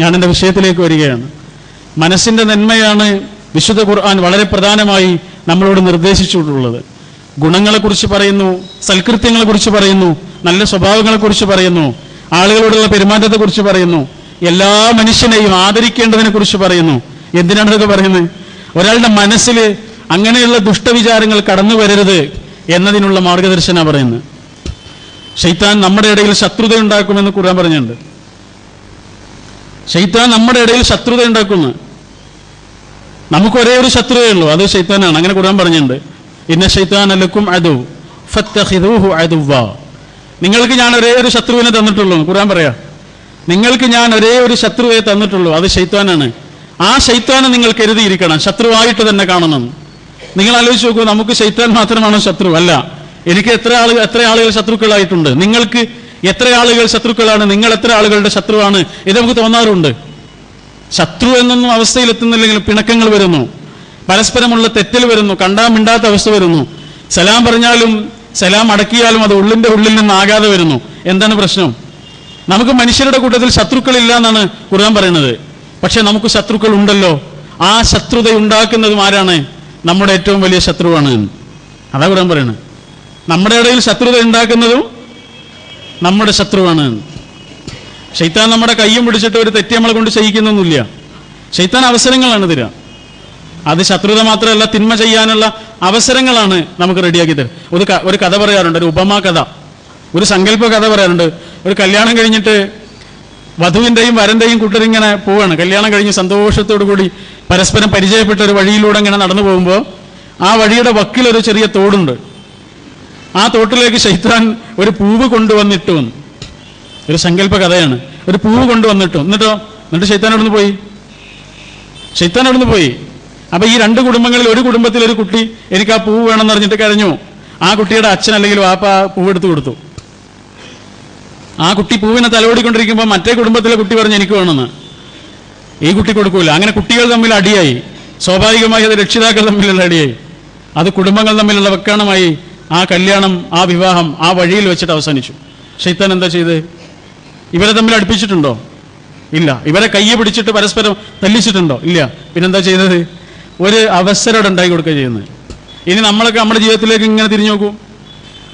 ഞാൻ എന്റെ വിഷയത്തിലേക്ക് വരികയാണ്. മനസ്സിന്റെ നന്മയാണ് വിശുദ്ധ ഖുർആൻ വളരെ പ്രധാനമായി നമ്മളോട് നിർദ്ദേശിച്ചിട്ടുള്ളത്. ഗുണങ്ങളെക്കുറിച്ച് പറയുന്നു സൽകൃത്യങ്ങളെക്കുറിച്ച് പറയുന്നു നല്ല സ്വഭാവങ്ങളെക്കുറിച്ച് പറയുന്നു ആളുകളോടുള്ള പെരുമാറ്റത്തെക്കുറിച്ച് പറയുന്നു എല്ലാ മനുഷ്യനെയും ആദരിക്കേണ്ടതിനെ കുറിച്ച് പറയുന്നു. എന്തിനാണ് ഇതൊക്കെ പറയുന്നത്? ഒരാളുടെ മനസ്സിൽ അങ്ങനെയുള്ള ദുഷ്ടവിചാരങ്ങൾ കടന്നു വരരുത് എന്നതിനുള്ള മാർഗദർശന പറയുന്നത്. ഷെയ്ത്താൻ നമ്മുടെ ഇടയിൽ ശത്രുത ഉണ്ടാക്കുമെന്ന് ഖുർആൻ പറഞ്ഞിട്ടുണ്ട്. ഷെയ്ത്താൻ നമ്മുടെ ഇടയിൽ ശത്രുത ഉണ്ടാക്കുന്നു. നമുക്ക് ഒരേ ഒരു ശത്രുതയുള്ളൂ. അത് ശൈത്താനാണ്. അങ്ങനെ ഖുർആൻ പറഞ്ഞിട്ടുണ്ട്. ഇന്ന ശൈത്താൻ അലക്കും അതു നിങ്ങൾക്ക് ഞാൻ ഒരേ ഒരു ശത്രുവിനെ തന്നിട്ടുള്ളൂ. കുറാൻ പറയാം നിങ്ങൾക്ക് ഞാൻ ഒരേ ഒരു ശത്രുവെ തന്നിട്ടുള്ളൂ. അത് ശൈത്താനാണ്. ആ ശൈത്താനെ നിങ്ങൾ കരുതിയിരിക്കണം. ശത്രുവായിട്ട് തന്നെ കാണണം. നിങ്ങൾ ആലോചിച്ച് നോക്കൂ നമുക്ക് ശൈത്താൻ മാത്രമാണ് ശത്രു. അല്ല എനിക്ക് എത്ര ആളുകൾ എത്ര ആളുകൾ ശത്രുക്കളായിട്ടുണ്ട്. നിങ്ങൾക്ക് എത്ര ആളുകൾ ശത്രുക്കളാണ്? നിങ്ങൾ എത്ര ആളുകളുടെ ശത്രുവാണ്? ഇത് നമുക്ക് തോന്നാറുണ്ട്. ശത്രു എന്നൊന്നും അവസ്ഥയിലെത്തുന്നില്ലെങ്കിൽ പിണക്കങ്ങൾ വരുന്നു. പരസ്പരമുള്ള തെറ്റിൽ വരുന്നു. കണ്ടാ മിണ്ടാത്ത അവസ്ഥ വരുന്നു. സലാം പറഞ്ഞാലും സലാം അടക്കിയാലും അത് ഉള്ളിന്റെ ഉള്ളിൽ നിന്നാകാതെ വരുന്നു. എന്താണ് പ്രശ്നം? നമുക്ക് മനുഷ്യരുടെ കൂട്ടത്തിൽ ശത്രുക്കളില്ല എന്നാണ് ഖുർആൻ പറയുന്നത്. പക്ഷെ നമുക്ക് ശത്രുക്കൾ ഉണ്ടല്ലോ. ആ ശത്രുത ഉണ്ടാക്കുന്നതും ആരാണ്? നമ്മുടെ ഏറ്റവും വലിയ ശത്രുവാണ്. അതാ ഖുർആൻ പറയുന്നത്. നമ്മുടെ ഇടയിൽ ശത്രുത ഉണ്ടാക്കുന്നതും നമ്മുടെ ശത്രുവാണ് ഷെയ്ത്താൻ നമ്മുടെ കയ്യും പിടിച്ചിട്ട് ഒരു തെറ്റി നമ്മളെ കൊണ്ട് ചെയ്യിക്കുന്നൊന്നുമില്ല. ഷെയ്ത്താൻ അവസരങ്ങളാണ് തരിക. അത് ശത്രുത മാത്രമല്ല തിന്മ ചെയ്യാനുള്ള അവസരങ്ങളാണ് നമുക്ക് റെഡിയാക്കി തരും ഒരു ഒരു കഥ പറയാറുണ്ട് ഒരു ഉപമാ കഥ. ഒരു സങ്കല്പ കഥ പറയാറുണ്ട്. ഒരു കല്യാണം കഴിഞ്ഞിട്ട് വധുവിന്റെയും വരന്റെയും കൂട്ടരിങ്ങനെ പോവാണ്. കല്യാണം കഴിഞ്ഞ് സന്തോഷത്തോടു കൂടി പരസ്പരം പരിചയപ്പെട്ട ഒരു വഴിയിലൂടെ ഇങ്ങനെ നടന്നു പോകുമ്പോൾ ആ വഴിയുടെ വക്കിലൊരു ചെറിയ തോടുണ്ട്. ആ തോട്ടിലേക്ക് ശൈത്താൻ ഒരു പൂവ് കൊണ്ടുവന്നിട്ടു വന്നു. ഒരു സങ്കല്പ കഥയാണ് ഒരു പൂവ് കൊണ്ടുവന്നിട്ടു. എന്നിട്ടോ? എന്നിട്ട് ശൈത്താൻ അവിടുന്ന് പോയി? ശൈത്താൻ അവിടുന്ന് പോയി? അപ്പൊ ഈ രണ്ട് കുടുംബങ്ങളിൽ ഒരു കുടുംബത്തിൽ ഒരു കുട്ടി എനിക്ക് ആ പൂവ് വേണമെന്ന് പറഞ്ഞിട്ട് കരഞ്ഞു. ആ കുട്ടിയുടെ അച്ഛൻ അല്ലെങ്കിൽ വാപ്പ ആ പൂവ് എടുത്തു കൊടുത്തു. ആ കുട്ടി പൂവിനെ തലോടിക്കൊണ്ടിരിക്കുമ്പോൾ മറ്റേ കുടുംബത്തിലെ കുട്ടി പറഞ്ഞു എനിക്ക് വേണമെന്ന്. ഈ കുട്ടി കൊടുക്കൂല. അങ്ങനെ കുട്ടികൾ തമ്മിൽ അടിയായി. സ്വാഭാവികമായി അത് രക്ഷിതാക്കൾ തമ്മിലുള്ള അടിയായി. അത് കുടുംബങ്ങൾ തമ്മിലുള്ള വെക്കാണമായി. ആ കല്യാണം ആ വിവാഹം ആ വഴിയിൽ വെച്ചിട്ട് അവസാനിച്ചു. ഷെയ്ത്താൻ എന്താ ചെയ്ത്? ഇവരെ തമ്മിൽ അടുപ്പിച്ചിട്ടുണ്ടോ? ഇല്ല. ഇവരെ കയ്യെ പിടിച്ചിട്ട് പരസ്പരം തല്ലിച്ചിട്ടുണ്ടോ? ഇല്ല. പിന്നെന്താ ചെയ്തത്? ഒരു അവസരം അവിടെ ഉണ്ടാക്കി കൊടുക്കുക ചെയ്യുന്നത്. ഇനി നമ്മളൊക്കെ നമ്മുടെ ജീവിതത്തിലേക്ക് ഇങ്ങനെ തിരിഞ്ഞു നോക്കൂ.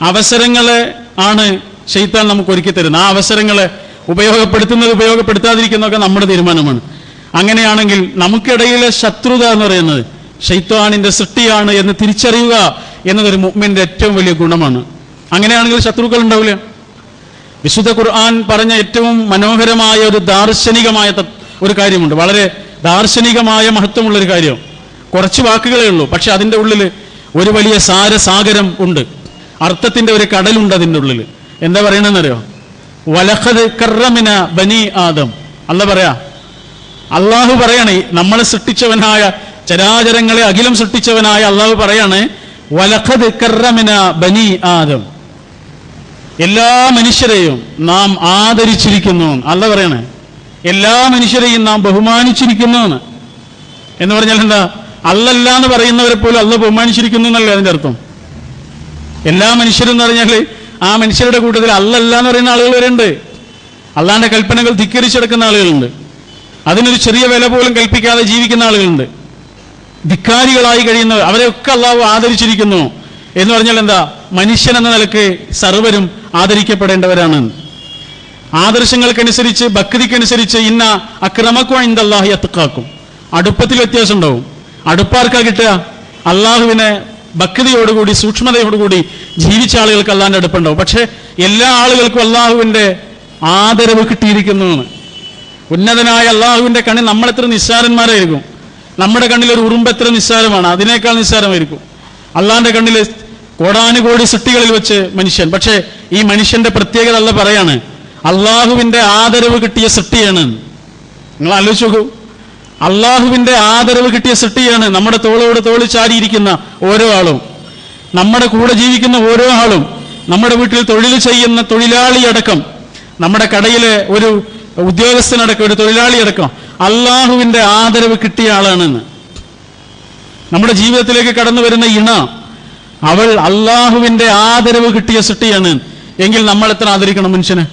അവസരങ്ങളെ ആണ് ഷെയ്ത്താൻ നമുക്ക് ഒരുക്കി തരുന്നത്. ആ അവസരങ്ങളെ ഉപയോഗപ്പെടുത്തുന്നത് ഉപയോഗപ്പെടുത്താതിരിക്കുന്നതൊക്കെ നമ്മുടെ തീരുമാനമാണ്. അങ്ങനെയാണെങ്കിൽ നമുക്കിടയിലെ ശത്രുത എന്ന് പറയുന്നത് ഷെയ്ത്താനിന്റെ സൃഷ്ടിയാണ് എന്ന് തിരിച്ചറിയുക എന്നതൊരു മുഹ്മിന്റെ ഏറ്റവും വലിയ ഗുണമാണ്. അങ്ങനെയാണെങ്കിൽ ശത്രുക്കൾ ഉണ്ടാവില്ല വിശുദ്ധ ഖുർആൻ പറഞ്ഞ ഏറ്റവും മനോഹരമായ ഒരു ദാർശനികമായ ഒരു കാര്യമുണ്ട്. വളരെ ദാർശനികമായ മഹത്വമുള്ള ഒരു കാര്യം. കുറച്ച് വാക്കുകളേ ഉള്ളൂ. പക്ഷെ അതിന്റെ ഉള്ളിൽ ഒരു വലിയ സാരസാഗരം ഉണ്ട്. അർത്ഥത്തിന്റെ ഒരു കടലുണ്ട് അതിന്റെ ഉള്ളിൽ എന്താ പറയണെന്നറിയോ വലഖദ് കറമിന ബനി ആദം. അല്ല പറയാ. അള്ളാഹു പറയണേ നമ്മളെ സൃഷ്ടിച്ചവനായ ചരാചരങ്ങളെ അഖിലം സൃഷ്ടിച്ചവനായ അള്ളാഹു പറയാണ് വലഖദ് കറമിന ബനി ആദം. എല്ലാ മനുഷ്യരെയും നാം ആദരിച്ചിരിക്കുന്നു അല്ല പറയണേ? എല്ലാ മനുഷ്യരെയും നാം ബഹുമാനിച്ചിരിക്കുന്നു എന്ന്. പറഞ്ഞാൽ എന്താ? അല്ലല്ല എന്ന് പറയുന്നവരെ പോലും അല്ല ബഹുമാനിച്ചിരിക്കുന്നു എന്നല്ലേ അതിന്റെ അർത്ഥം? എല്ലാ മനുഷ്യരും എന്ന് പറഞ്ഞാൽ ആ മനുഷ്യരുടെ കൂട്ടത്തിൽ അല്ലല്ല എന്ന് പറയുന്ന ആളുകൾ വരെയുണ്ട്. അള്ളാന്റെ കൽപ്പനകൾ ധിക്കരിച്ചെടുക്കുന്ന ആളുകളുണ്ട്. അതിനൊരു ചെറിയ വില പോലും കൽപ്പിക്കാതെ ജീവിക്കുന്ന ആളുകളുണ്ട്. ധിക്കാരികളായി കഴിയുന്നവർ അവരെയൊക്കെ അള്ളാഹു ആദരിച്ചിരിക്കുന്നു. എന്ന് പറഞ്ഞാൽ എന്താ? മനുഷ്യൻ എന്ന നിലയ്ക്ക് സർവരും ആദരിക്കപ്പെടേണ്ടവരാണ്. ആദർശങ്ങൾക്കനുസരിച്ച് ഭക്തിക്കനുസരിച്ച് ഇന്ന അക്രമക്കും ഇന്ദല്ലാഹി അത്തുക്കാക്കും അടുപ്പത്തിൽ വ്യത്യാസം ഉണ്ടാവും അടുപ്പാർക്കാ കിട്ടുക? അള്ളാഹുവിനെ ഭക്തിയോടുകൂടി സൂക്ഷ്മതയോടുകൂടി ജീവിച്ച ആളുകൾക്ക് അള്ളാഹിന്റെ അടുപ്പുണ്ടാവും. പക്ഷേ എല്ലാ ആളുകൾക്കും അള്ളാഹുവിന്റെ ആദരവ് കിട്ടിയിരിക്കുന്നു. ഉന്നതനായ അള്ളാഹുവിന്റെ കണി നമ്മളെത്ര നിസ്സാരന്മാരായിരിക്കും. നമ്മുടെ കണ്ണിൽ ഒരു ഉറുമ്പ് എത്ര നിസ്സാരമാണ്. അതിനേക്കാൾ നിസ്സാരമായിരിക്കും. അള്ളാന്റെ കണ്ണിൽ കോടാനുകോടി സൃഷ്ടികളിൽ വെച്ച് മനുഷ്യൻ. പക്ഷേ ഈ മനുഷ്യന്റെ പ്രത്യേകത അല്ല പറയാണ് അള്ളാഹുവിന്റെ ആദരവ് കിട്ടിയ സൃഷ്ടിയാണ്. നിങ്ങൾ ആലോചിച്ച് നോക്കൂ. അള്ളാഹുവിന്റെ ആദരവ് കിട്ടിയ സൃഷ്ടിയാണ് നമ്മുടെ തോളോട് തോൾ ചാരിയിരിക്കുന്ന ഓരോ ആളും. നമ്മുടെ കൂടെ ജീവിക്കുന്ന ഓരോ ആളും. നമ്മുടെ വീട്ടിൽ തൊഴിൽ ചെയ്യുന്ന തൊഴിലാളി അടക്കം. നമ്മുടെ കടയിലെ ഒരു ഉദ്യോഗസ്ഥനടക്കം ഒരു തൊഴിലാളി അടക്കം. അള്ളാഹുവിന്റെ ആദരവ് കിട്ടിയ ആളാണെന്ന്. നമ്മുടെ ജീവിതത്തിലേക്ക് കടന്നു വരുന്ന ഇണ അവൾ അള്ളാഹുവിന്റെ ആദരവ് കിട്ടിയ സൃഷ്ടിയാണ്. എങ്കിൽ നമ്മൾ എത്ര ആദരിക്കണം മനുഷ്യനെ?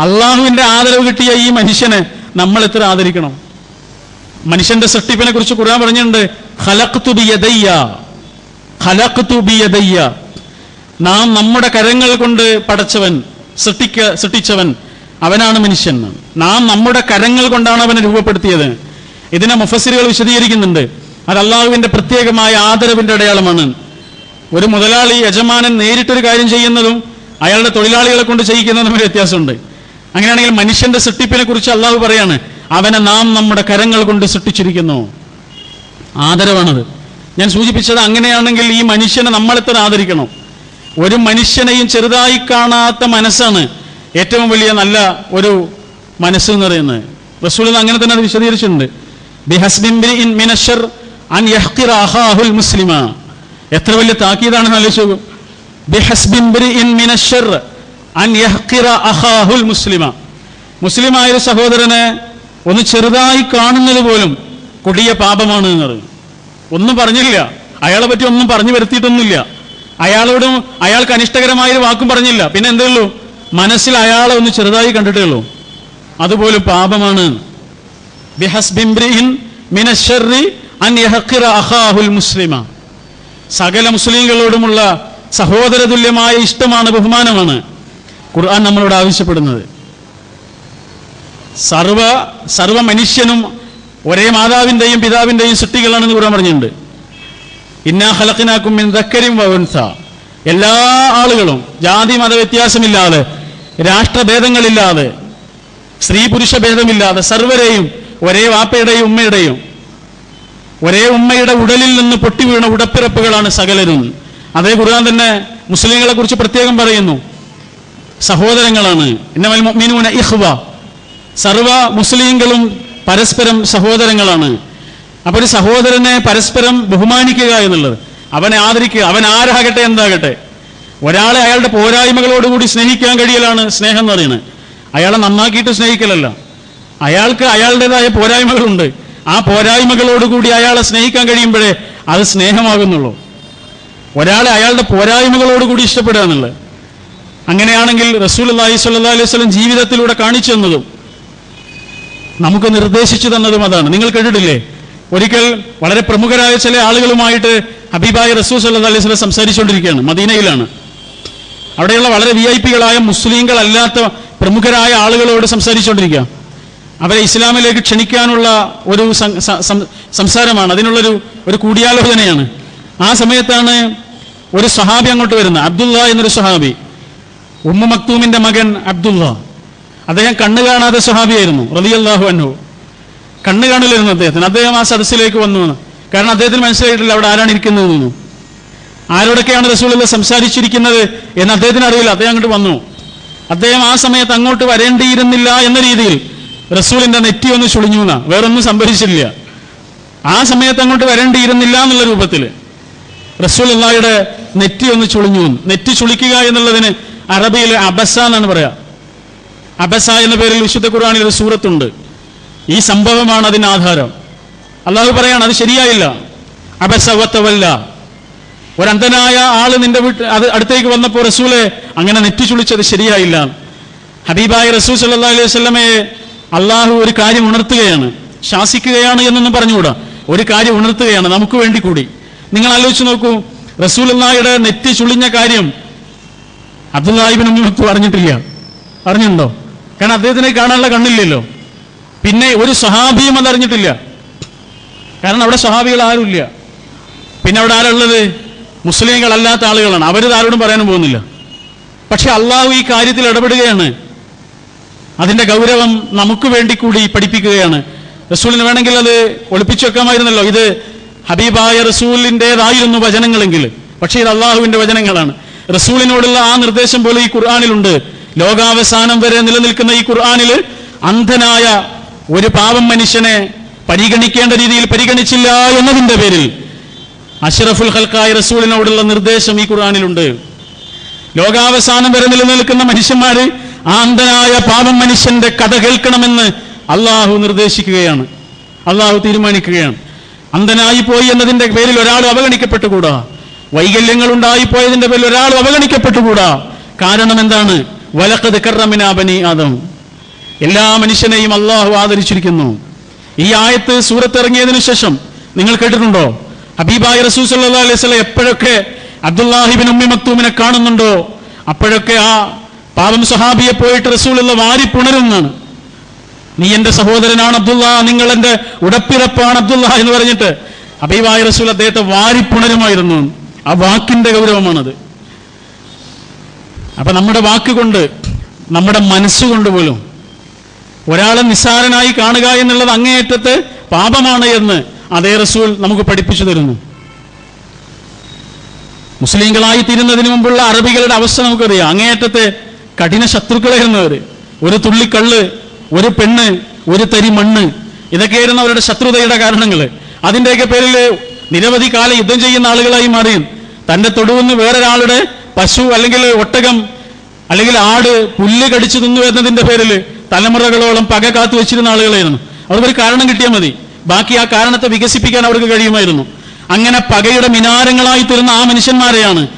അള്ളാഹുവിന്റെ ആദരവ് കിട്ടിയ ഈ മനുഷ്യനെ നമ്മൾ എത്ര ആദരിക്കണം? മനുഷ്യന്റെ സൃഷ്ടിപ്പിനെ കുറിച്ച് ഖുർആൻ പറഞ്ഞിട്ടുണ്ട് നാം നമ്മുടെ കരങ്ങൾ കൊണ്ട് പടച്ചവൻ സൃഷ്ടിക്ക സൃഷ്ടിച്ചവൻ അവനാണ് മനുഷ്യൻ. നാം നമ്മുടെ കരങ്ങൾ കൊണ്ടാണ് അവനെ രൂപപ്പെടുത്തിയത്. ഇതിനെ മുഫസ്സിറുകൾ വിശദീകരിക്കുന്നുണ്ട്. അത് അള്ളാഹുവിന്റെ പ്രത്യേകമായ ആദരവിന്റെ അടയാളമാണ്. ഒരു മുതലാളി യജമാനൻ നേരിട്ടൊരു കാര്യം ചെയ്യുന്നതും അയാളുടെ തൊഴിലാളികളെ കൊണ്ട് ചെയ്യിക്കുന്നതും തമ്മിൽ വ്യത്യാസമുണ്ട്. അങ്ങനെയാണെങ്കിൽ മനുഷ്യന്റെ സൃഷ്ടിപ്പിനെ കുറിച്ച് അള്ളാഹു പറയാണ് അവനെ നാം നമ്മുടെ കരങ്ങൾ കൊണ്ട് സൃഷ്ടിച്ചിരിക്കുന്നു. ആദരവാണത്. ഞാൻ സൂചിപ്പിച്ചത് അങ്ങനെയാണെങ്കിൽ ഈ മനുഷ്യനെ നമ്മളെത്ര ആദരിക്കണം? ഒരു മനുഷ്യനെയും ചെറുതായി കാണാത്ത മനസ്സാണ് ഏറ്റവും വലിയ നല്ല ഒരു മനസ്സ് എന്ന് പറയുന്നത്. റസൂൽ അങ്ങനെ തന്നെ അത് വിശദീകരിച്ചിട്ടുണ്ട്. മുസ്ലിമ. എത്ര വലിയ അഖാഹുൽ മുസ്ലിമ. മുസ്ലിമായ ഒരു സഹോദരനെ ഒന്ന് ചെറുതായി കാണുന്നത് പോലും കൊടിയ പാപമാണ് എന്ന് പറയും. ഒന്നും പറഞ്ഞില്ല അയാളെ പറ്റി ഒന്നും പറഞ്ഞു വരുത്തിയിട്ടൊന്നുമില്ല. അയാളോടും അയാൾക്ക് അനിഷ്ടകരമായ ഒരു വാക്കും പറഞ്ഞില്ല. പിന്നെ എന്തേ ഉള്ളൂ മനസ്സിൽ അയാളെ ഒന്ന് ചെറുതായി കണ്ടിട്ടേ ഉള്ളൂ. അതുപോലെ പാപമാണ്. മുസ്ലിമ. സകല മുസ്ലിങ്ങളോടുമുള്ള സഹോദര തുല്യമായ ഇഷ്ടമാണ് ബഹുമാനമാണ് ഖുർആൻ നമ്മളോട് ആവശ്യപ്പെടുന്നത്. സർവ സർവ മനുഷ്യനും ഒരേ മാതാവിന്റെയും പിതാവിന്റെയും സൃഷ്ടികളാണെന്ന് ഖുർആൻ പറഞ്ഞിട്ടുണ്ട്. ഇന്നാ ഹലക്കിനാക്കും ദക്കരിം വ ഉൻസ. എല്ലാ ആളുകളും ജാതി മത വ്യത്യാസമില്ലാതെ രാഷ്ട്രഭേദങ്ങളില്ലാതെ സ്ത്രീ പുരുഷ ഭേദമില്ലാതെ സർവരെയും ഒരേ വാപ്പയുടെയും ഉമ്മയുടെയും ഒരേ ഉമ്മയുടെ ഉടലിൽ നിന്ന് പൊട്ടി വീണ ഉടപ്പിറപ്പുകളാണ് സകലരും. അതേ ഖുർആൻ തന്നെ മുസ്ലിങ്ങളെ കുറിച്ച് പ്രത്യേകം പറയുന്നു. സഹോദരങ്ങളാണ്. മുഅ്മിനൂന ഇഖ്വ. സർവ മുസ്ലിങ്ങളും പരസ്പരം സഹോദരങ്ങളാണ്. അപ്പൊ ഒരു സഹോദരനെ പരസ്പരം ബഹുമാനിക്കുക എന്നുള്ളത്. അവനെ ആദരിക്കുക അവൻ ആരാകട്ടെ എന്താകട്ടെ. ഒരാളെ അയാളുടെ പോരായ്മകളോടുകൂടി സ്നേഹിക്കാൻ കഴിയലാണ് സ്നേഹം എന്ന് പറയുന്നത്. അയാളെ നന്നാക്കിയിട്ട് സ്നേഹിക്കലല്ല. അയാൾക്ക് അയാളുടേതായ പോരായ്മകളുണ്ട്. ആ പോരായ്മകളോടുകൂടി അയാളെ സ്നേഹിക്കാൻ കഴിയുമ്പോഴേ അത് സ്നേഹമാകുന്നുള്ളൂ. ഒരാളെ അയാളുടെ പോരായ്മകളോടുകൂടി ഇഷ്ടപ്പെടുക എന്നുള്ളത്. അങ്ങനെയാണെങ്കിൽ റസൂൽ അള്ളാഹി അലൈഹി സ്വലം ജീവിതത്തിലൂടെ കാണിച്ചു തന്നതും നമുക്ക് നിർദ്ദേശിച്ചു തന്നതും അതാണ്. നിങ്ങൾ കേട്ടിട്ടില്ലേ? ഒരിക്കൽ വളരെ പ്രമുഖരായ ചില ആളുകളുമായിട്ട് ഹബീബായ റസൂൽ സല്ലാ അലൈഹി സ്വലം സംസാരിച്ചുകൊണ്ടിരിക്കുകയാണ് മദീനയിലാണ്. അവിടെയുള്ള വളരെ വി ഐ പികളായ മുസ്ലിങ്ങളല്ലാത്ത പ്രമുഖരായ ആളുകളോട് സംസാരിച്ചുകൊണ്ടിരിക്കുക. അവരെ ഇസ്ലാമിലേക്ക് ക്ഷണിക്കാനുള്ള ഒരു സംസാരമാണ് അതിനുള്ളൊരു ഒരു കൂടിയാലോചനയാണ്. ആ സമയത്താണ് ഒരു സഹാബി അങ്ങോട്ട് വരുന്നത് അബ്ദുള്ള എന്നൊരു സഹാബി ഉമ്മു മക്തൂമിന്റെ മകൻ അബ്ദുള്ള. അദ്ദേഹം കണ്ണു കാണാത്ത റബി റലിയല്ലാഹു അൻഹു. കണ്ണു കാണില്ലായിരുന്നു അദ്ദേഹത്തിന്. അദ്ദേഹം ആ സദസ്സിലേക്ക് വന്നു. കാരണം അദ്ദേഹത്തിന് മനസ്സിലായിട്ടില്ല അവിടെ ആരാണ് ഇരിക്കുന്നത് ആരോടൊക്കെയാണ് റസൂലുള്ള സംസാരിച്ചിരിക്കുന്നത് എന്ന് അദ്ദേഹത്തിന് അറിയില്ല. അദ്ദേഹം അങ്ങോട്ട് വന്നു. അദ്ദേഹം ആ സമയത്ത് അങ്ങോട്ട് വരേണ്ടിയിരുന്നില്ല എന്ന രീതിയിൽ റസൂലിന്റെ നെറ്റി ഒന്ന് ചുളിഞ്ഞു എന്നാ. വേറൊന്നും സംഭവിച്ചില്ല. ആ സമയത്ത് അങ്ങോട്ട് വരേണ്ടിയിരുന്നില്ല എന്നുള്ള രൂപത്തിൽ റസൂൽ അള്ളാഹിയുടെ നെറ്റി ഒന്ന് ചുളിഞ്ഞു നെറ്റി ചുളിക്കുക എന്നുള്ളതിന് അറബിയിൽ അബസ എന്നാണ് പറയാ. അബസ എന്ന പേരിൽ വിശുദ്ധ ഖുർആനിൽ ഒരു സൂറത്തുണ്ട്. ഈ സംഭവമാണ് അതിന് ആധാരം. അള്ളാഹു പറയാണ് അത് ശരിയായില്ല. അപസവത്തവല്ല ഒരന്ധനായ ആൾ നിന്റെ വീട്ട് അത് അടുത്തേക്ക് വന്നപ്പോൾ റസൂലെ അങ്ങനെ നെറ്റി ചുളിച്ചത് ശരിയായില്ല. ഹബീബായ റസൂൽ സല്ലാ അലൈഹി വസല്ലമയെ അള്ളാഹു ഒരു കാര്യം ഉണർത്തുകയാണ്. ശാസിക്കുകയാണ് എന്നൊന്നും പറഞ്ഞുകൂടാ. ഒരു കാര്യം ഉണർത്തുകയാണ്. നമുക്ക് വേണ്ടി കൂടി. നിങ്ങൾ ആലോചിച്ച് നോക്കൂ റസൂൽ അള്ളാഹിയുടെ നെറ്റി ചുളിഞ്ഞ കാര്യം അബ്ദുല്ലാഹിബിൻ ഉമ്മത്ത് പറഞ്ഞിട്ടില്ല. അറിഞ്ഞിട്ടുണ്ടോ കാരണം അദ്ദേഹത്തിനെ കാണാനുള്ള കണ്ണില്ലല്ലോ. പിന്നെ ഒരു സഹാബിയും അത് അറിഞ്ഞിട്ടില്ല. കാരണം അവിടെ സ്വഹാബികൾ ആരുമില്ല. പിന്നെ അവിടെ ആരുള്ളത് മുസ്ലിങ്ങളല്ലാത്ത ആളുകളാണ്. അവരിത് ആരോടും പറയാനും പോകുന്നില്ല. പക്ഷെ അള്ളാഹു ഈ കാര്യത്തിൽ ഇടപെടുകയാണ്. അതിന്റെ ഗൗരവം നമുക്ക് വേണ്ടി കൂടി പഠിപ്പിക്കുകയാണ്. റസൂലിന് വേണമെങ്കിൽ അത് ഒളിപ്പിച്ചു വെക്കാമായിരുന്നല്ലോ. ഇത് ഹബീബായ റസൂലിന്റെതായിരുന്നു വചനങ്ങളെങ്കിൽ. പക്ഷേ ഇത് അള്ളാഹുവിന്റെ വചനങ്ങളാണ്. റസൂലിനോടുള്ള ആ നിർദ്ദേശം പോലെ ഈ ഖുർആാനിലുണ്ട്. ലോകാവസാനം വരെ നിലനിൽക്കുന്ന ഈ ഖുർആാനിൽ അന്ധനായ ഒരു പാവം മനുഷ്യനെ പരിഗണിക്കേണ്ട രീതിയിൽ പരിഗണിച്ചില്ല എന്നതിന്റെ പേരിൽ അഷറഫുൽ ഹൽക്കായ റസൂലിനോടുള്ള നിർദ്ദേശം ഈ ഖുർആാനിലുണ്ട്. ലോകാവസാനം വരെ നിലനിൽക്കുന്ന മനുഷ്യന്മാര് ആന്തനായ പാപം മനുഷ്യന്റെ കഥ കേൾക്കണമെന്ന് അള്ളാഹു നിർദ്ദേശിക്കുകയാണ്. അള്ളാഹു തീരുമാനിക്കുകയാണ്. അന്ധനായി പോയി എന്നതിന്റെ പേരിൽ ഒരാൾ അവഗണിക്കപ്പെട്ടുകൂടാ? വൈകല്യങ്ങൾ ഉണ്ടായിപ്പോയതിന്റെ പേരിൽ ഒരാൾ അവഗണിക്കപ്പെട്ടുകൂടാ? കാരണം എന്താണ്? വലക്കത് കറമിനാബനി ആദം. എല്ലാ മനുഷ്യനെയും അള്ളാഹു ആദരിച്ചിരിക്കുന്നു. ഈ ആയത്ത് സൂറത്ത് ഇറങ്ങിയതിനു ശേഷം നിങ്ങൾ കേട്ടിട്ടുണ്ടോ? ഹബീബായ റസൂസ് സല്ലല്ലാഹു അലൈഹി എപ്പോഴൊക്കെ അബ്ദുല്ലാഹിബിൻ ഉമ്മി മക്തൂമിനെ കാണുന്നുണ്ടോ? അപ്പോഴൊക്കെ ആ പാവം സഹാബിയെ പോയിട്ട് റസൂലുള്ള വാരി പുണരുന്നാണ് നീ എന്റെ സഹോദരനാണ് അബ്ദുള്ള നിങ്ങൾ എന്റെ ഉടപ്പിറപ്പാണ് അബ്ദുള്ള എന്ന് പറഞ്ഞിട്ട് ഹബീബായി റസൂൽ അദ്ദേഹത്തെ വാരി പുണരുമായിരുന്നു. ആ വാക്കിന്റെ ഗൗരവമാണത്. അപ്പൊ നമ്മുടെ വാക്കുകൊണ്ട് നമ്മുടെ മനസ്സുകൊണ്ട് പോലും ഒരാളെ നിസ്സാരനായി കാണുക എന്നുള്ളത് അങ്ങേയറ്റത്ത് പാപമാണ് എന്ന് അതേ റസൂൽ നമുക്ക് പഠിപ്പിച്ചു തരുന്നു. മുസ്ലിങ്ങളായി തീരുന്നതിന് മുമ്പുള്ള അറബികളുടെ അവസ്ഥ നമുക്കറിയാം. അങ്ങേയറ്റത്തെ കഠിന ശത്രുക്കളായിരുന്നവർ ഒരു തുള്ളി കള്ള് ഒരു പെണ്ണ് ഒരു തരി മണ്ണ് ഇതൊക്കെയായിരുന്നു അവരുടെ ശത്രുതയുടെ കാരണങ്ങൾ അതിന്റെയൊക്കെ പേരിൽ നിരവധി കാലം യുദ്ധം ചെയ്യുന്ന ആളുകളായി മാറി. തന്റെ തൊടുവെന്ന് വേറൊരാളുടെ പശു അല്ലെങ്കിൽ ഒട്ടകം അല്ലെങ്കിൽ ആട് പുല്ല് കടിച്ചു തിന്നു എന്നതിന്റെ പേരിൽ തലമുറകളോളം പക കാത്തു വെച്ചിരുന്ന ആളുകളായിരുന്നു. അവർക്കൊരു കാരണം കിട്ടിയാൽ മതി. ബാക്കി ആ കാരണത്തെ വികസിപ്പിക്കാൻ അവർക്ക് കഴിയുമായിരുന്നു. അങ്ങനെ പകയുടെ മിനാരങ്ങളായി തീർന്ന ആ മനുഷ്യന്മാരെയാണ്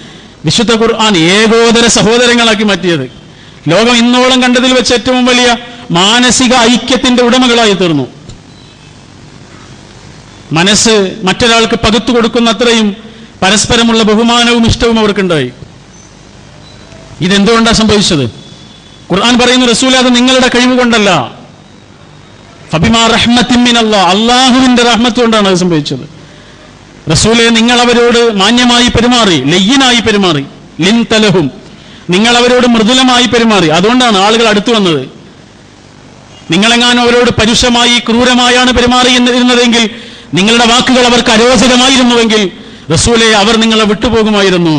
വിശുദ്ധ ഖുർആൻ ഏകോദര സഹോദരങ്ങളാക്കി മാറ്റിയത്. ലോകം ഇന്നോളം കണ്ടതിൽ വെച്ച് ഏറ്റവും വലിയ മാനസിക ഐക്യത്തിന്റെ ഉടമകളായി തീർന്നു. മനസ്സ് മറ്റൊരാൾക്ക് പകുത്തു കൊടുക്കുന്ന അത്രയും പരസ്പരമുള്ള ബഹുമാനവും ഇഷ്ടവും അവർക്കുണ്ടായി. ഇതെന്തുകൊണ്ടാണ് സംഭവിച്ചത്? ഖുർആൻ പറയുന്നു റസൂൽ അത് നിങ്ങളുടെ കഴിവ് കൊണ്ടല്ല. അള്ളാഹുവിന്റെ റഹ്മത്ത് കൊണ്ടാണ് അത് സംഭവിച്ചത്. റസൂലെ നിങ്ങൾ അവരോട് മാന്യമായി പെരുമാറി ലയ്യനായി പെരുമാറി. ലിൻ തലഹും നിങ്ങൾ അവരോട് മൃദുലമായി പെരുമാറി. അതുകൊണ്ടാണ് ആളുകൾ അടുത്തു വന്നത്. നിങ്ങളെങ്ങാനും അവരോട് പരുഷമായി ക്രൂരമായാണ് പെരുമാറി എന്നിരുന്നതെങ്കിൽ നിങ്ങളുടെ വാക്കുകൾ അവർക്ക് അരോചകമായിരുന്നുവെങ്കിൽ റസൂലെ അവർ നിങ്ങളെ വിട്ടുപോകുമായിരുന്നു.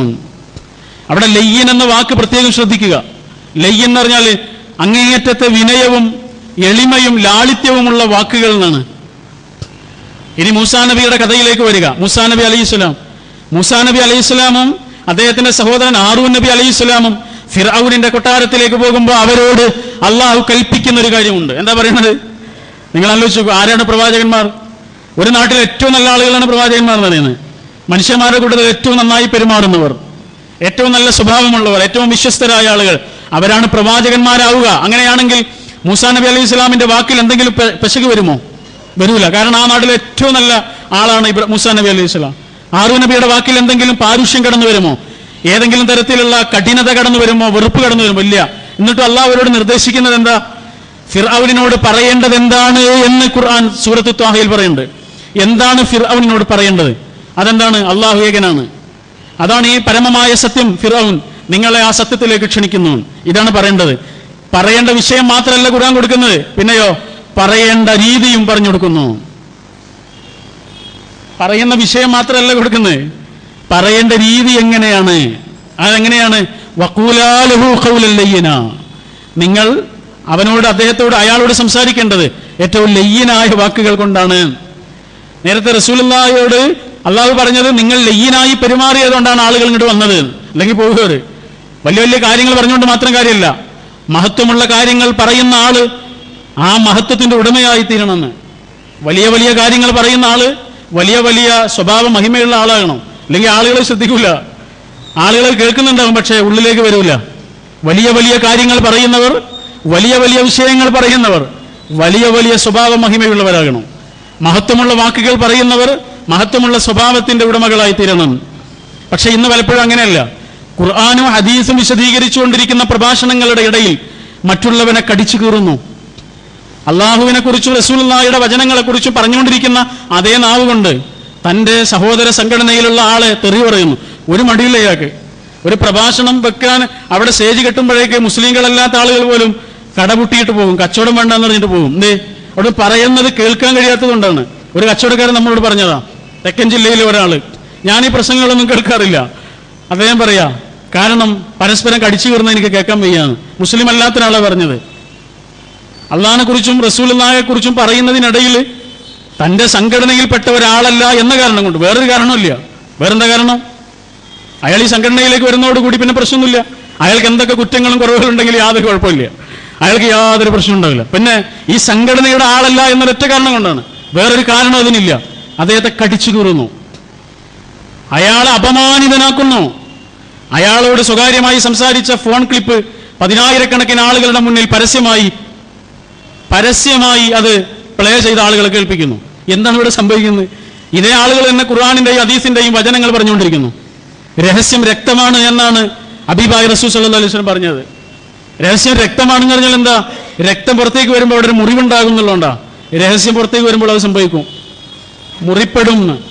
അവിടെ ലയ്യൻ എന്ന വാക്ക് പ്രത്യേകം ശ്രദ്ധിക്കുക. ലയ്യൻ എന്ന് പറഞ്ഞാൽ അങ്ങേയറ്റത്തെ വിനയവും എളിമയും ലാളിത്യവുമുള്ള വാക്കുകൾ എന്നാണ് ഇനി മൂസാ നബിയുടെ കഥയിലേക്ക് വരിക. മൂസാ നബി അലൈഹി സ്വലാം. മൂസാ നബി അലൈഹി സ്വലാമും അദ്ദേഹത്തിന്റെ സഹോദരൻ ആറൂൻ നബി അലൈഹി സ്വലാമും ഫിറൌനിന്റെ കൊട്ടാരത്തിലേക്ക് പോകുമ്പോൾ അവരോട് അള്ളാഹു കൽപ്പിക്കുന്ന ഒരു കാര്യമുണ്ട്. എന്താ പറയുന്നത്? നിങ്ങൾ ആലോചിച്ചു ആരാണ് പ്രവാചകന്മാർ? ഒരു നാട്ടിലെ ഏറ്റവും നല്ല ആളുകളാണ് പ്രവാചകന്മാർ എന്ന് പറയുന്നത്. മനുഷ്യന്മാരുടെ കൂട്ടത്തിൽ ഏറ്റവും നന്നായി പെരുമാറുന്നവർ ഏറ്റവും നല്ല സ്വഭാവമുള്ളവർ ഏറ്റവും വിശ്വസ്തരായ ആളുകൾ. അവരാണ് പ്രവാചകന്മാരാവുക. അങ്ങനെയാണെങ്കിൽ മൂസാ നബി അലൈഹി ഇസ്ലാമിന്റെ വാക്കിൽ എന്തെങ്കിലും പെശക് വരുമോ? വരൂല. കാരണം ആ നാട്ടിലെ ഏറ്റവും നല്ല ആളാണ് മൂസാ നബി അലൈഹി സ്വലാം. ആറു നബിയുടെ വാക്കിൽ എന്തെങ്കിലും പാരുഷ്യം കടന്നു വരുമോ? ഏതെങ്കിലും തരത്തിലുള്ള കഠിനത കടന്നു വരുമോ? വെറുപ്പ് കടന്നു വരുമോ? ഇല്ല. എന്നിട്ടും അള്ളാഹ് അവരോട് നിർദ്ദേശിക്കുന്നത് എന്താ? ഫിർഔനിനോട് പറയേണ്ടത് എന്താണ് എന്ന് ഖുർആൻ സൂറത്ത് ത്വാഹയിൽ പറയുന്നുണ്ട്. എന്താണ് ഫിർഔനിനോട് പറയേണ്ടത്? അതെന്താണ്? അള്ളാഹു ഏകനാണ്. അതാണ് ഈ പരമമായ സത്യം ഫിറൌൻ നിങ്ങളെ ആ സത്യത്തിലേക്ക് ക്ഷണിക്കുന്നു. ഇതാണ് പറയേണ്ടത്. പറയേണ്ട വിഷയം മാത്രമല്ല ഖുർആൻ കൊടുക്കുന്നത്. പിന്നെയോ പറയേണ്ട രീതിയും പറഞ്ഞു കൊടുക്കുന്നു. പറയുന്ന വിഷയം മാത്രമല്ല കൊടുക്കുന്നത്. പറയേണ്ട രീതി എങ്ങനെയാണ്? അതെങ്ങനെയാണ്? വക്കൂലാലുഹു ഖൗലൻ ലയ്യന. നിങ്ങൾ അവനോട് അദ്ദേഹത്തോട് അയാളോട് സംസാരിക്കേണ്ടത് ഏറ്റവും ലയ്യനായ വാക്കുകൾ കൊണ്ടാണ്. നേരത്തെ റസൂലുള്ളാഹിയോട് അള്ളാഹു പറഞ്ഞത് നിങ്ങൾ ലയ്യനായി പെരുമാറിയതുകൊണ്ടാണ് ആളുകൾ ഇങ്ങോട്ട് വന്നത്. അല്ലെങ്കിൽ പോകുകവര് വലിയ വലിയ കാര്യങ്ങൾ പറഞ്ഞുകൊണ്ട് മാത്രം കാര്യമില്ല. മഹത്വമുള്ള കാര്യങ്ങൾ പറയുന്ന ആൾ ആ മഹത്വത്തിന്റെ ഉടമയായി തീരണമെന്ന്. വലിയ വലിയ കാര്യങ്ങൾ പറയുന്ന ആൾ വലിയ വലിയ സ്വഭാവ മഹിമയുള്ള ആളാകണം. അല്ലെങ്കിൽ ആളുകളെ ശ്രദ്ധിക്കില്ല ആളുകൾ കേൾക്കുന്നുണ്ടാവും പക്ഷേ ഉള്ളിലേക്ക് വരില്ല വലിയ വലിയ കാര്യങ്ങൾ പറയുന്നവർ വലിയ വലിയ വിഷയങ്ങൾ പറയുന്നവർ വലിയ വലിയ സ്വഭാവ മഹിമയുള്ളവരാകണം. മഹത്വമുള്ള വാക്കുകൾ പറയുന്നവർ മഹത്വമുള്ള സ്വഭാവത്തിന്റെ ഉടമകളായി തീരണം. പക്ഷെ ഇന്ന് പലപ്പോഴും അങ്ങനെയല്ല. ഖുർആാനും ഹദീസും വിശദീകരിച്ചുകൊണ്ടിരിക്കുന്ന പ്രഭാഷണങ്ങളുടെ ഇടയിൽ മറ്റുള്ളവനെ കടിച്ചു കീറുന്നു. അള്ളാഹുവിനെ കുറിച്ചും റസൂലുള്ളാഹിയുടെ വചനങ്ങളെ കുറിച്ചും പറഞ്ഞുകൊണ്ടിരിക്കുന്ന അതേ നാവ് കൊണ്ട് തന്റെ സഹോദര സംഘടനയിലുള്ള ആളെ തെറി പറയുന്നു. ഒരു മടിയില്ല ഇയാൾക്ക്. ഒരു പ്രഭാഷണം വെക്കാൻ അവിടെ സ്റ്റേജ് കെട്ടുമ്പോഴേക്ക് മുസ്ലിങ്ങളല്ലാത്ത ആളുകൾ പോലും കടപുട്ടിയിട്ട് പോകും. കച്ചവടം വേണ്ടെന്ന് പറഞ്ഞിട്ട് പോകും. എന്തേ അവിടെ പറയുന്നത് കേൾക്കാൻ കഴിയാത്തതുകൊണ്ടാണ് ഒരു കച്ചവടക്കാരൻ നമ്മളോട് പറഞ്ഞതാ. തെക്കൻ ജില്ലയിലെ ഒരാൾ. ഞാൻ ഈ പ്രസംഗങ്ങളൊന്നും കേൾക്കാറില്ല. അദ്ദേഹം പറയാ കാരണം പരസ്പരം കടിച്ചു കീറുന്ന എനിക്ക് കേൾക്കാൻ വയ്യാണ്. മുസ്ലിം അല്ലാത്ത ഒരാളെ പറഞ്ഞത്. അള്ളഹാനെ കുറിച്ചും റസൂലിനെ കുറിച്ചും പറയുന്നതിനിടയിൽ തന്റെ സംഘടനയിൽപ്പെട്ട ഒരാളല്ല എന്ന കാരണം കൊണ്ട്. വേറൊരു കാരണമില്ല വേറെന്താ കാരണം? അയാൾ ഈ സംഘടനയിലേക്ക് വരുന്നതോടുകൂടി പിന്നെ പ്രശ്നമൊന്നുമില്ല. അയാൾക്ക് എന്തൊക്കെ കുറ്റങ്ങളും കുറവുകളും ഉണ്ടെങ്കിൽ യാതൊരു കുഴപ്പമില്ല അയാൾക്ക് യാതൊരു പ്രശ്നം ഉണ്ടാവില്ല. പിന്നെ ഈ സംഘടനയുടെ ആളല്ല എന്നൊരൊറ്റ കാരണം കൊണ്ടാണ്. വേറൊരു കാരണം അതിനില്ല. അദ്ദേഹത്തെ കടിച്ചു കീറുന്നു. അയാളെ അപമാനിതനാക്കുന്നു. അയാളോട് സ്വകാര്യമായി സംസാരിച്ച ഫോൺ ക്ലിപ്പ് പതിനായിരക്കണക്കിന് ആളുകളുടെ മുന്നിൽ പരസ്യമായി പരസ്യമായി അത് പ്ലേ ചെയ്ത ആളുകളെ കേൾപ്പിക്കുന്നു. എന്താണ് ഇവിടെ സംഭവിക്കുന്നത്? ഇതേ ആളുകൾ തന്നെ ഖുർആാനിന്റെയും അദീസിന്റെയും വചനങ്ങൾ പറഞ്ഞുകൊണ്ടിരിക്കുന്നു. രഹസ്യം രക്തമാണ് എന്നാണ് അബിബായ് റസൂസ് സല്ലല്ലാഹു അലൈഹി പറഞ്ഞത്. രഹസ്യം രക്തമാണെന്ന് പറഞ്ഞാൽ എന്താ? രക്തം പുറത്തേക്ക് വരുമ്പോൾ അവിടെ ഒരു മുറിവുണ്ടാകും എന്നുള്ളതുകൊണ്ടാ. രഹസ്യം പുറത്തേക്ക് വരുമ്പോൾ അത് സംഭവിക്കും. മുറിപ്പെടും